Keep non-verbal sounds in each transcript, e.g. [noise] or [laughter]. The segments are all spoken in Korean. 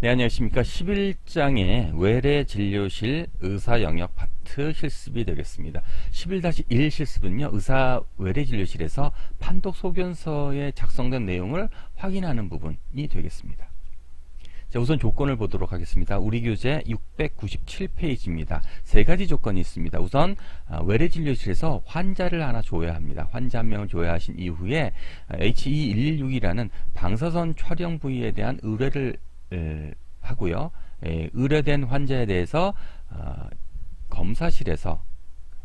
네, 안녕하십니까. 11장의 외래 진료실 의사 영역 파트 실습이 되겠습니다. 11-1 실습은요, 의사 외래 진료실에서 판독 소견서에 작성된 내용을 확인하는 부분이 되겠습니다. 자, 우선 조건을 보도록 하겠습니다. 우리 교재 697페이지입니다. 세 가지 조건이 있습니다. 우선 아, 외래 진료실에서 환자를 하나 줘야 합니다. 환자 한 명을 줘야 하신 이후에 HE116이라는 방사선 촬영 부위에 대한 의뢰를 에, 하고요. 에, 의뢰된 환자에 대해서 어, 검사실에서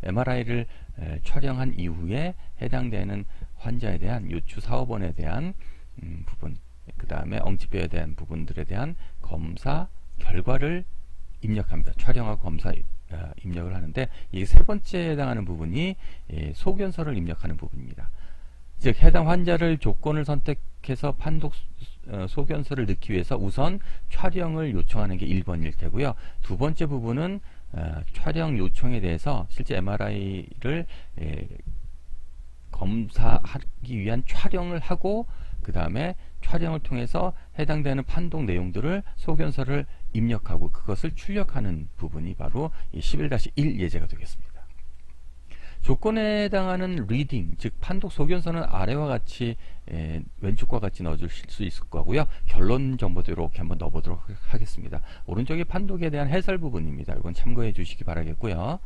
MRI를 에, 촬영한 이후에 해당되는 환자에 대한 요추 사업원에 대한 음, 부분, 그 다음에 엉치뼈에 대한 부분들에 대한 검사 결과를 입력합니다. 촬영하고 검사 어, 입력을 하는데 이 세 번째에 해당하는 부분이 예, 소견서를 입력하는 부분입니다. 즉 해당 환자를 조건을 선택해서 판독 어, 소견서를 넣기 위해서 우선 촬영을 요청하는 게 1번일 테고요. 두 번째 부분은 어, 촬영 요청에 대해서 실제 MRI를 에, 검사하기 위한 촬영을 하고 그 다음에 촬영을 통해서 해당되는 판독 내용들을 소견서를 입력하고 그것을 출력하는 부분이 바로 이 11-1 예제가 되겠습니다. 조건에 해당하는 리딩, 즉 판독 소견서는 아래와 같이 에, 왼쪽과 같이 넣어주실 수 있을 거고요. 결론 정보도 이렇게 한번 넣어보도록 하겠습니다. 오른쪽이 판독에 대한 해설 부분입니다. 이건 참고해 주시기 바라겠고요.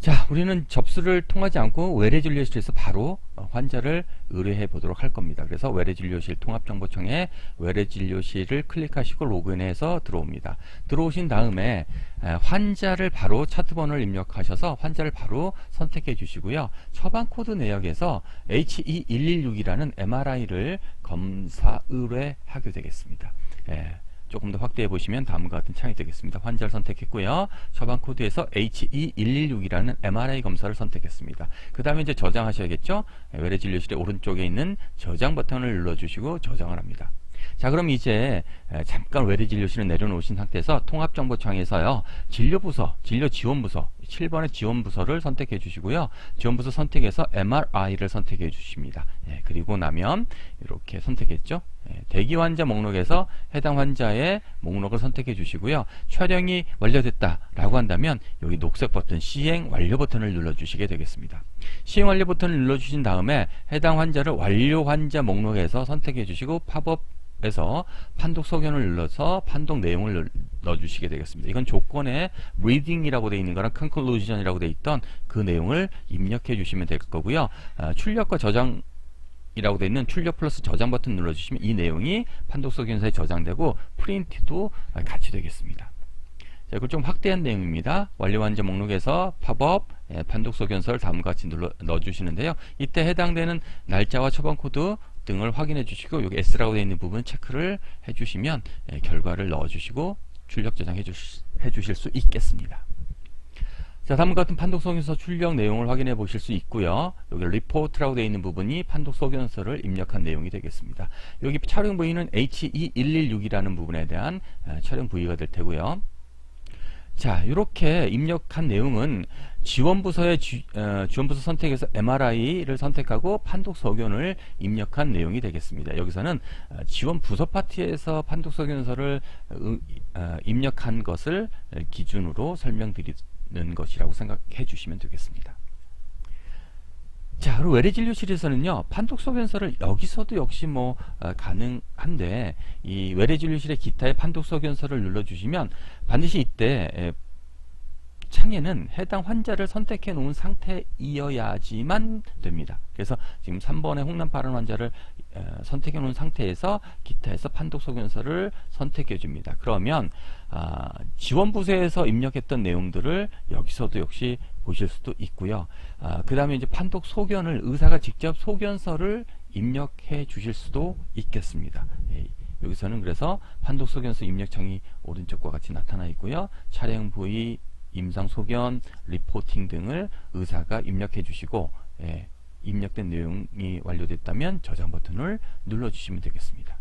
자, 우리는 접수를 통하지 않고 외래진료실에서 바로 어, 환자를 의뢰해 보도록 할 겁니다. 그래서 외래진료실 통합정보청에 외래진료실을 클릭하시고 로그인해서 들어옵니다. 들어오신 다음에 환자를 바로 차트번호를 입력하셔서 환자를 바로 선택해 주시고요. 처방 코드 내역에서 HE116이라는 MRI를 검사 의뢰하게 되겠습니다. 예. 조금 더 확대해 보시면 다음과 같은 창이 되겠습니다. 환자를 선택했고요. 처방 코드에서 HE116이라는 MRI 검사를 선택했습니다. 그 다음에 이제 저장하셔야겠죠? 외래 진료실의 오른쪽에 있는 저장 버튼을 눌러주시고 저장을 합니다. 자 그럼 이제 잠깐 외래 진료실을 내려놓으신 상태에서 통합정보창에서요 진료부서, 진료지원부서 7번의 지원 부서를 선택해 주시고요. 지원 부서 선택해서 MRI를 선택해 주십니다. 예, 그리고 나면 이렇게 선택했죠? 예, 대기 환자 목록에서 해당 환자의 목록을 선택해 주시고요. 촬영이 완료됐다 라고 한다면 여기 녹색 버튼 시행 완료 버튼을 눌러 주시게 되겠습니다. 시행 완료 버튼을 눌러 주신 다음에 해당 환자를 완료 환자 목록에서 선택해 주시고 팝업 에서 판독 소견을 눌러서 판독 내용을 넣어주시게 되겠습니다. 이건 조건에 reading이라고 되어 있는 거랑 conclusion이라고 되어 있던 그 내용을 입력해 주시면 될 거고요. 아, 출력과 저장 이라고 되어 있는 출력 플러스 저장 버튼 눌러주시면 이 내용이 판독 소견서에 저장되고 프린트도 같이 되겠습니다. 자, 이걸 좀 확대한 내용입니다. 완료 환자 목록에서 팝업 예, 판독 소견서를 다음과 같이 눌러 넣어주시는데요. 이때 해당되는 날짜와 처방 코드 등을 확인해 주시고 여기 S라고 되어 있는 부분 체크를 해 주시면 예, 결과를 넣어 주시고 출력 저장해 주시, 해 주실 수 있겠습니다. 자, 다음과 같은 판독 소견서 출력 내용을 확인해 보실 수 있고요. 여기 리포트라고 되어 있는 부분이 판독 소견서를 입력한 내용이 되겠습니다. 여기 촬영 부위는 HE116이라는 부분에 대한 아, 촬영 부위가 될 테고요. 자, 이렇게 입력한 내용은 지원부서의 지, 어, 원부서 선택에서 MRI를 선택하고 판독 소견을 입력한 내용이 되겠습니다. 여기서는 어, 지원 부서 파트에서 판독 소견서를 어, 어, 입력한 것을 기준으로 설명드리는 것이라고 생각해 주시면 되겠습니다. 자, 그리고 외래진료실에서는요, 판독소견서를 여기서도 역시 뭐, 어, 가능한데, 이 외래진료실의 기타의 판독소견서를 눌러주시면 반드시 이때 에, 창에는 해당 환자를 선택해 놓은 상태이어야지만 됩니다. 그래서 지금 3번의 홍남파른 환자를 어, 선택해 놓은 상태에서 기타에서 판독 소견서를 선택해 줍니다. 그러면 아, 지원 부서에서 입력했던 내용들을 여기서도 역시 보실 수도 있고요. 아, 그 다음에 이제 판독 소견을 의사가 직접 소견서를 입력해 주실 수도 있겠습니다. 예, 여기서는 그래서 판독 소견서 입력창이 오른쪽과 같이 나타나 있고요. 촬영 부위 임상 소견, 리포팅 등을 의사가 입력해 주시고 예, 입력된 내용이 완료됐다면 저장 버튼을 눌러 주시면 되겠습니다.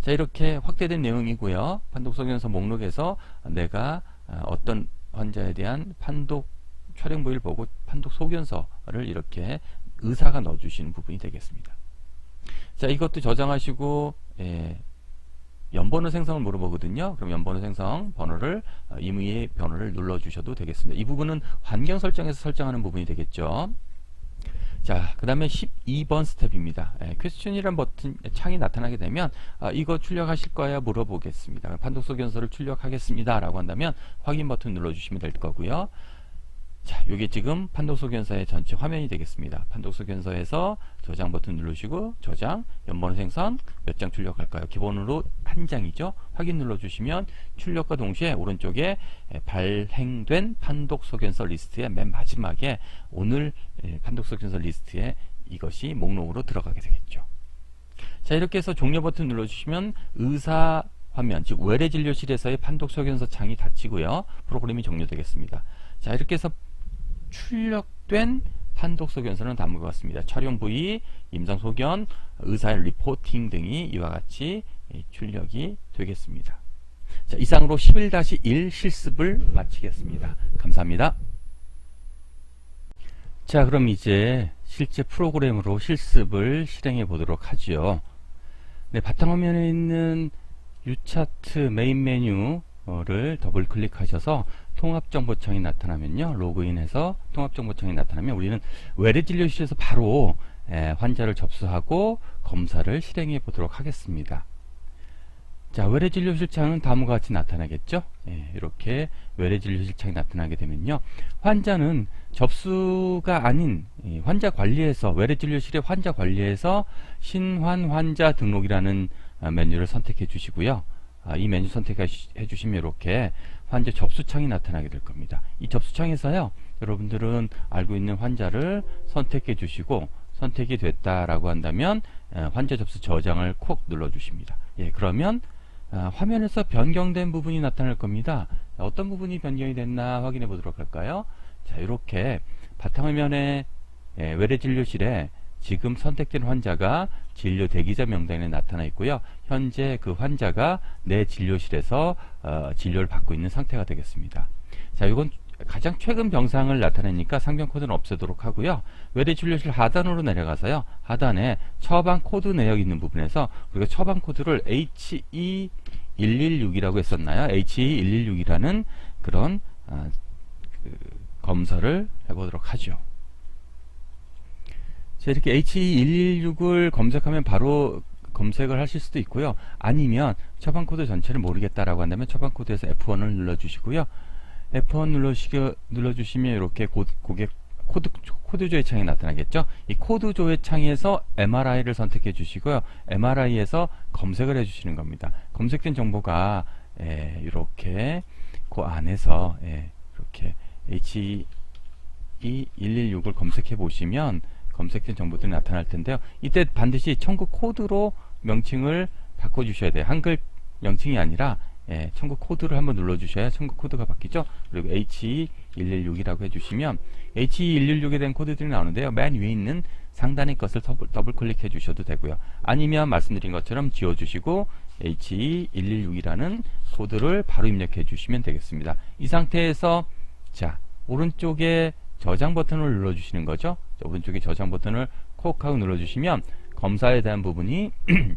자 이렇게 확대된 내용이고요. 판독 소견서 목록에서 내가 아, 어떤 환자에 대한 판독 촬영 부위를 보고 판독 소견서를 이렇게 의사가 넣어주시는 부분이 되겠습니다. 자 이것도 저장하시고 예, 연번호 생성을 물어보거든요. 그럼 연번호 생성 번호를 어, 임의의 번호를 눌러주셔도 되겠습니다. 이 부분은 환경 설정에서 설정하는 부분이 되겠죠. 자, 그 다음에 12번 스텝입니다. 예, 퀘스천이란 버튼 창이 나타나게 되면 아, 이거 출력하실 거야 물어보겠습니다. 판독 소 견서를 출력하겠습니다. 라고 한다면 확인 버튼 눌러주시면 될 거고요. 자, 이게 지금 판독 소견서의 전체 화면이 되겠습니다. 판독 소견서에서 저장 버튼 누르시고 저장, 연번호 생성, 몇 장 출력할까요? 기본으로 한 장이죠. 확인 눌러주시면 출력과 동시에 오른쪽에 에, 발행된 판독 소견서 리스트의 맨 마지막에 오늘 에, 판독 소견서 리스트에 이것이 목록으로 들어가게 되겠죠. 자, 이렇게 해서 종료 버튼 눌러주시면 의사 화면, 즉 외래 진료실에서의 판독 소견서 창이 닫히고요. 프로그램이 종료되겠습니다. 자, 이렇게 해서 출력된 판독 소견서는 다음과 같습니다. 촬영 부위, 임상 소견, 의사의 리포팅 등이 이와 같이 예, 출력이 되겠습니다. 자, 이상으로 11-1 실습을 마치겠습니다. 감사합니다. 자, 그럼 이제 실제 프로그램으로 실습을 실행해 보도록 하지요. 네, 바탕화면에 있는 유차트 메인 메뉴를 더블 클릭하셔서 통합정보창이 나타나면요. 로그인해서 통합정보창이 나타나면 우리는 외래진료실에서 바로 에, 환자를 접수하고 검사를 실행해 보도록 하겠습니다. 자, 외래진료실 창은 다음과 같이 나타나겠죠? 예, 이렇게 외래진료실 창이 나타나게 되면요. 환자는 접수가 아닌 이 환자 관리에서 외래진료실의 환자 관리에서 신환 환자 등록이라는 아, 메뉴를 선택해 주시고요. 아, 이 메뉴 선택해 주시면 이렇게 환자 접수창이 나타나게 될 겁니다. 이 접수창에서요. 여러분들은 알고 있는 환자를 선택해 주시고 선택이 됐다라고 한다면 에, 환자 접수 저장을 콕 눌러 주십니다. 예, 그러면 아, 화면에서 변경된 부분이 나타날 겁니다. 어떤 부분이 변경이 됐나 확인해 보도록 할까요? 자, 이렇게 바탕화면에 예, 외래 진료실에 지금 선택된 환자가 진료 대기자 명단에 나타나 있고요. 현재 그 환자가 내 진료실에서 어, 진료를 받고 있는 상태가 되겠습니다. 자, 이건 가장 최근 병상을 나타내니까 상병 코드는 없애도록 하고요. 외래 진료실 하단으로 내려가서요. 하단에 처방 코드 내역 있는 부분에서 우리가 처방 코드를 HE116이라고 했었나요? HE116이라는 그런 아, 그 검사를 해보도록 하죠. 자, 이렇게 HE116을 검색하면 바로 검색을 하실 수도 있고요. 아니면 처방 코드 전체를 모르겠다라고 한다면 처방 코드에서 F1을 눌러주시고요. F1 눌러주시, 눌러주시면 이렇게 고, 고객 코드, 코드 조회 창이 나타나겠죠. 이 코드 조회 창에서 MRI를 선택해 주시고요. MRI에서 검색을 해 주시는 겁니다. 검색된 정보가 예, 이렇게 그 안에서 예, 이렇게 HE116을 검색해 보시면 검색된 정보들이 나타날 텐데요. 이때 반드시 청구 코드로 명칭을 바꿔주셔야 돼요. 한글 명칭이 아니라 예, 청구 코드를 한번 눌러주셔야 청구 코드가 바뀌죠. 그리고 HE116이라고 해주시면 HE116에 대한 코드들이 나오는데요. 맨 위에 있는 상단의 것을 더블, 더블 클릭해 주셔도 되고요. 아니면 말씀드린 것처럼 지워주시고 HE116이라는 코드를 바로 입력해 주시면 되겠습니다. 이 상태에서 자 오른쪽에 저장 버튼을 눌러주시는 거죠. 자, 오른쪽에 저장 버튼을 콕 하고 눌러주시면 검사에 대한 부분이 [clears throat]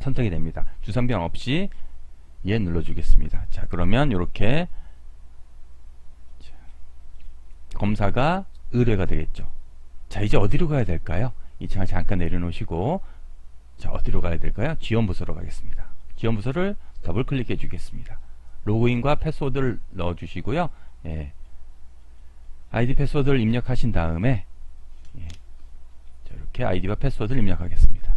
선택이 됩니다. 주선변 없이 예 눌러주겠습니다. 자 그러면 이렇게 검사가 의뢰가 되겠죠. 자 이제 어디로 가야 될까요? 이 창을 잠깐 내려놓으시고 자 어디로 가야 될까요? 지원 부서로 가겠습니다. 지원 부서를 더블 클릭해 주겠습니다. 로그인과 패스워드를 넣어 주시고요. 예. 아이디 패스워드를 입력하신 다음에 이렇게 아이디와 패스워드를 입력하겠습니다.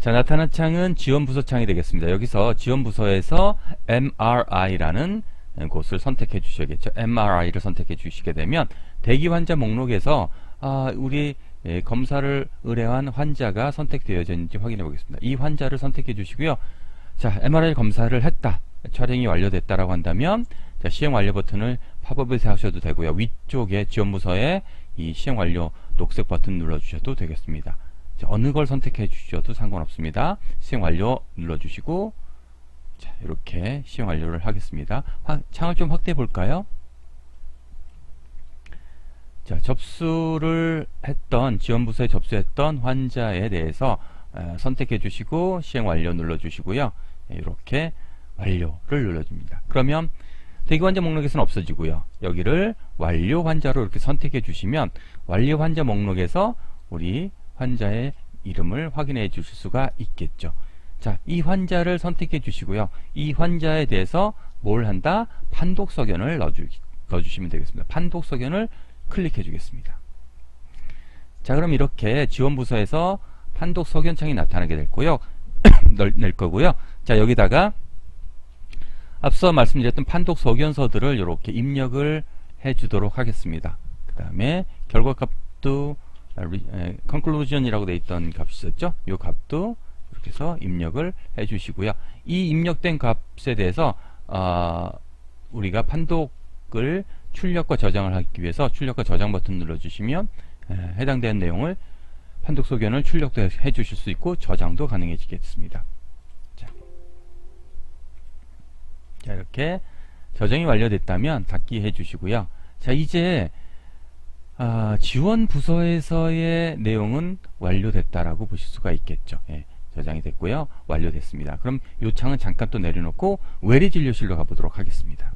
자, 나타난 창은 지원 부서 창이 되겠습니다. 여기서 지원 부서에서 MRI라는 곳을 선택해 주셔야겠죠. MRI를 선택해 주시게 되면 대기 환자 목록에서 아, 우리 예, 검사를 의뢰한 환자가 선택되어졌는지 확인해 보겠습니다. 이 환자를 선택해 주시고요. 자, MRI 검사를 했다. 촬영이 완료됐다라고 한다면 자, 시행 완료 버튼을 팝업에서 하셔도 되고요. 위쪽에 지원 부서에 이 시행 완료 녹색 버튼 눌러주셔도 되겠습니다. 자, 어느 걸 선택해 주셔도 상관없습니다. 시행 완료 눌러주시고 자, 이렇게 시행 완료를 하겠습니다. 화, 창을 좀 확대해 볼까요? 자, 접수를 했던 지원부서에 접수했던 환자에 대해서 어, 선택해 주시고 시행 완료 눌러 주시고요. 이렇게 완료를 눌러줍니다. 그러면 대기 환자 목록에서는 없어지고요. 여기를 완료 환자로 이렇게 선택해 주시면 완료 환자 목록에서 우리 환자의 이름을 확인해 주실 수가 있겠죠. 자, 이 환자를 선택해 주시고요. 이 환자에 대해서 뭘 한다? 판독 석연을 넣어주, 넣어주시면 되겠습니다. 판독 석연을 클릭해 주겠습니다. 자, 그럼 이렇게 지원부서에서 판독 석연창이 나타나게 될 거고요. [coughs] 낼 거고요. 자, 여기다가 앞서 말씀드렸던 판독 석연서들을 이렇게 입력을 해 주도록 하겠습니다. 그 다음에 결과값도 conclusion이라고 되어 있던 값이 있었죠. 이 값도 이렇게 해서 입력을 해 주시고요. 이 입력된 값에 대해서 어, 우리가 판독을 출력과 저장을 하기 위해서 출력과 저장 버튼 눌러주시면 에, 해당되는 내용을 판독 소견을 출력도 해 주실 수 있고 저장도 가능해지겠습니다. 자 이렇게 저장이 완료됐다면 닫기 해 주시고요. 자 이제 아, 지원 부서에서의 내용은 완료됐다라고 보실 수가 있겠죠. 예, 저장이 됐고요. 완료됐습니다. 그럼 이 창은 잠깐 또 내려놓고 외래 진료실로 가보도록 하겠습니다.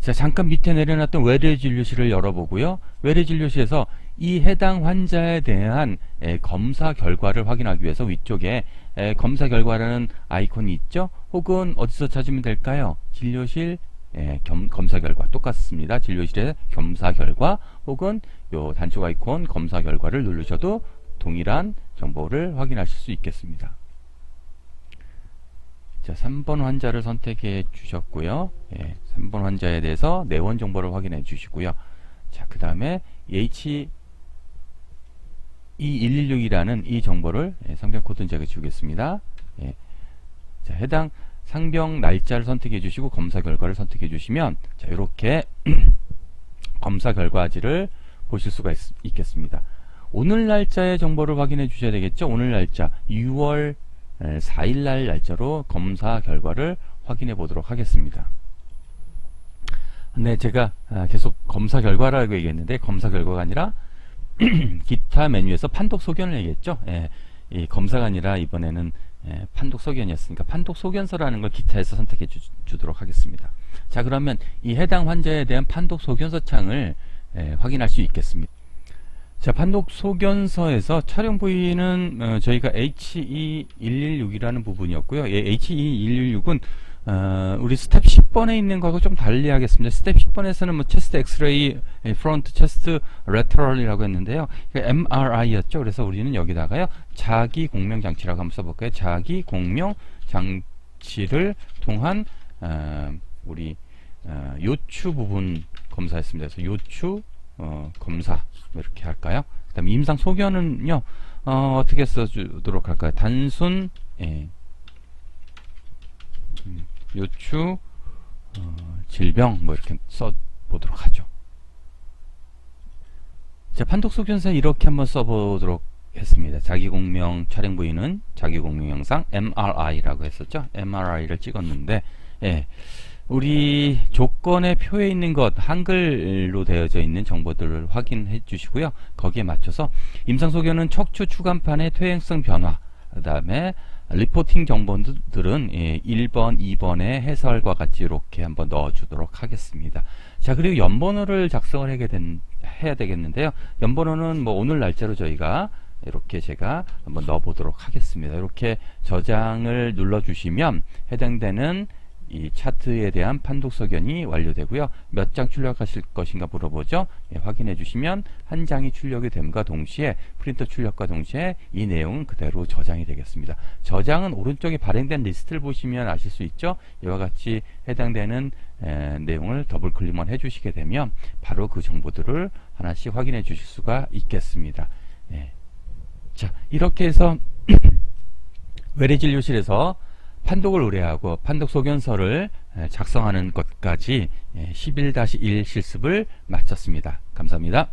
자, 잠깐 밑에 내려놨던 외래 진료실을 열어보고요. 외래 진료실에서 이 해당 환자에 대한 에, 검사 결과를 확인하기 위해서 위쪽에 에, 검사 결과라는 아이콘이 있죠? 혹은 어디서 찾으면 될까요? 진료실 예, 겸, 검사 결과 똑같습니다. 진료실의 검사 결과 혹은 요 단축 아이콘 검사 결과를 누르셔도 동일한 정보를 확인하실 수 있겠습니다. 자, 3번 환자를 선택해 주셨고요. 예, 3번 환자에 대해서 내원 정보를 확인해 주시고요. 자, 그 다음에 H2116 이라는 이 정보를 예, 상병 코드는 제가 주겠습니다. 예, 자, 해당 상병 날짜를 선택해 주시고 검사 결과를 선택해 주시면 자 이렇게 [clears throat] 검사 결과지를 보실 수가 있, 겠습니다 오늘 날짜의 정보를 확인해 주셔야 되겠죠. 오늘 날짜 6월 4일 날 날짜로 검사 결과를 확인해 보도록 하겠습니다. 네, 제가 아, 계속 검사 결과라고 얘기했는데 검사 결과가 아니라 [clears throat] 기타 메뉴에서 판독 소견을 얘기했죠. 예, 이 검사가 아니라 이번에는 예, 판독 소견이었으니까 판독 소견서라는 걸 기타에서 선택해 주, 도록 하겠습니다. 자 그러면 이 해당 환자에 대한 판독 소견서 창을 예, 확인할 수 있겠습니다. 자 판독 소견서에서 촬영 부위는 어, 저희가 HE116이라는 부분이었고요. 예, HE116은 어, 우리 스텝 10번에 있는 거하고 좀 달리 하겠습니다. 스텝 10번에서는 뭐 체스트 엑스레이, 프론트 체스트 레터럴이라고 했는데요. MRI였죠. 그래서 우리는 여기다가요. 자기 공명 장치라고 한번 써볼까요? 자기 공명 장치를 통한 어, 우리 어, 요추 부분 검사했습니다. 그래서 요추 어, 검사 뭐 이렇게 할까요? 그다음 임상 소견은요. 어, 떻게 써주도록 할까요? 단순 예. 음. 요추 어, 질병 뭐 이렇게 써보도록 하죠. 자 판독 소견서 이렇게 한번 써보도록 했습니다. 자기 공명 촬영 부위는 자기 공명 영상 MRI라고 했었죠. MRI를 찍었는데 예. 우리 조건의 표에 있는 것 한글로 되어져 있는 정보들을 확인해 주시고요. 거기에 맞춰서 임상 소견은 척추 추간판의 퇴행성 변화 그 다음에 리포팅 정보들은 예, 1번, 2번의 해설과 같이 이렇게 한번 넣어주도록 하겠습니다. 자, 그리고 연번호를 작성을 하게 된, 해야 되겠는데요. 연번호는 뭐 오늘 날짜로 저희가 이렇게 제가 한번 넣어보도록 하겠습니다. 이렇게 저장을 눌러주시면 해당되는 이 차트에 대한 판독 소견이 완료되고요. 몇 장 출력하실 것인가 물어보죠. 예, 확인해 주시면 한 장이 출력이 됨과 동시에 프린터 출력과 동시에 이 내용은 그대로 저장이 되겠습니다. 저장은 오른쪽에 발행된 리스트를 보시면 아실 수 있죠. 이와 같이 해당되는 에, 내용을 더블 클릭만 해주시게 되면 바로 그 정보들을 하나씩 확인해 주실 수가 있겠습니다. 예. 자 이렇게 해서 [clears throat] 외래진료실에서 판독을 의뢰하고 판독 소견서를 작성하는 것까지 11-1 실습을 마쳤습니다. 감사합니다.